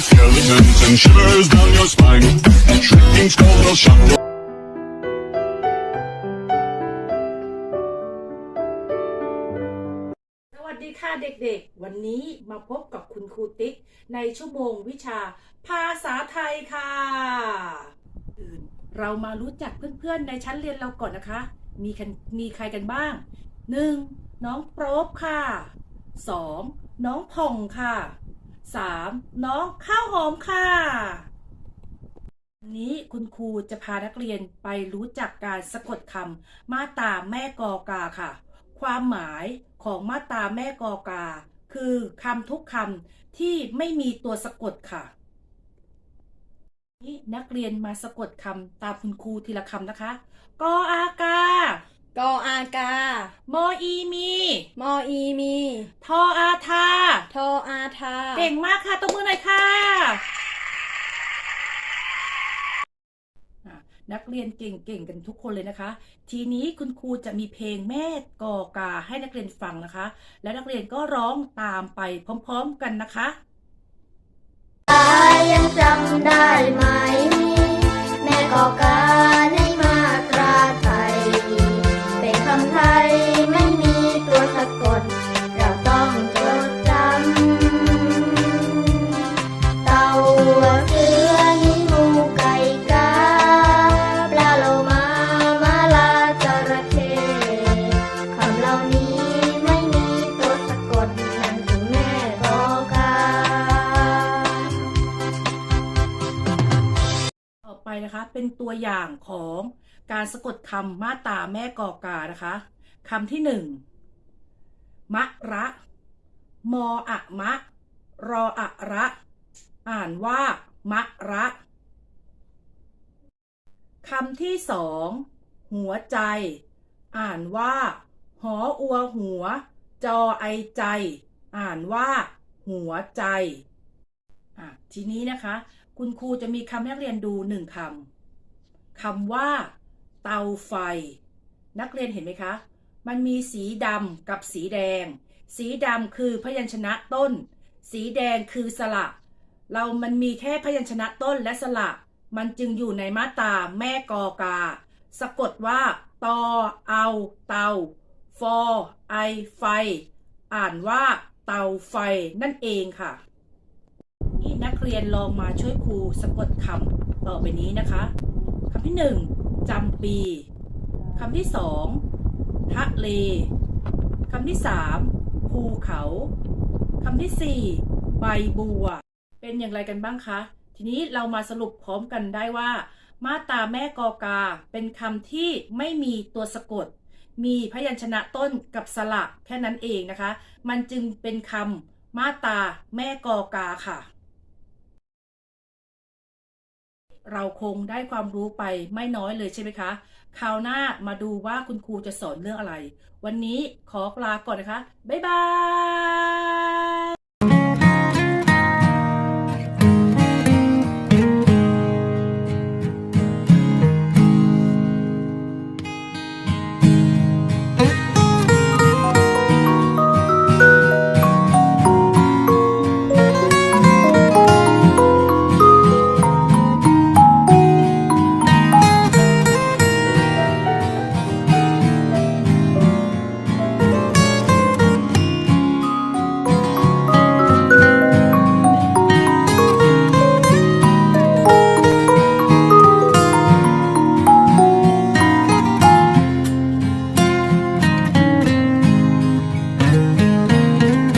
skeletons and shivers down your spine. A Shrieking skulls will shock your สวัสดีค่ะเด็กๆ วันนี้มาพบกับคุณครูติ๊ก ในชั่วโมงวิชา ภาษาไทยค่ะอื่นเรามารู้จักเพื่อนๆ ในชั้นเรียนเราก่อนนะคะ มีมีใครกันบ้าง 1. น้องโปรบค่ะ 2. น้องผ่องค่ะ 3. น้องข้าวหอมค่ะวันนี้คุณครูจะพานักเรียนไปรู้จักการสะกดคำมาตาแม่กอกาค่ะ ความหมายของมาตาแม่กอกา คือคำทุกคำที่ไม่มีตัวสะกดค่ะนี่นักเรียนมาสะกดคำตามคุณครูทีละคำนะคะ กออากาากามออีมี มออีมี ทออาทา ทออาทา เก่งมากค่ะตบมือหน่อยค่ะอะ นักเรียนเก่งๆกันทุกคนเลยนะคะ ทีนี้คุณครูจะมีเพลงแม่กอกาให้นักเรียนฟังนะคะ และนักเรียนก็ร้องตามไปพร้อมๆกันนะคะ ตายังจำ นะคะ เป็นตัวอย่างของการสะกดคำมาตาแม่กอกานะคะคำที่หนึ่งมะระ มออะมะ รออะระ อ่านว่ามะระคำที่สองหัวใจ อ่านว่า หออัวหัว จอไอใจ อ่านว่า หัวใจ ทีนี้นะคะ คุณครูจะมีคำให้นักเรียนดูหนึ่งคำคำว่า เตาไฟ นักเรียนเห็นไหมคะ มันมีสีดำกับสีแดง สีดำคือพยัญชนะต้น สีแดงคือสระ เรามันมีแค่พยัญชนะต้นและสระ มันจึงอยู่ในมาตราแม่กอกา สะกดว่า ตอ เอา เตา ฟอ ไอ ไฟ อ่านว่าเตาไฟนั่นเองค่ะ รียนลองมาช่วยครูสะกดคำต่อไปนี้นะคะคำที่หนึ่งจำปีคำที่สองทะเลคำที่สามภูเขาคำที่สี่ใบบัว เป็นอย่างไรกันบ้างคะ ทีนี้เรามาสรุปพร้อมกันได้ว่า มาตาแม่กอกา เป็นคำที่ไม่มีตัวสะกด มีพยัญชนะต้นกับสระแค่นั้นเองนะคะ มันจึงเป็นคำมาตาแม่กอกาค่ะ เราคงได้ความรู้ไปไม่น้อยเลยใช่ไหมคะคราวหน้ามาดูว่าคุณครูจะสอนเรื่องอะไร วันนี้ขอลาก่อนนะคะ บ๊ายบาย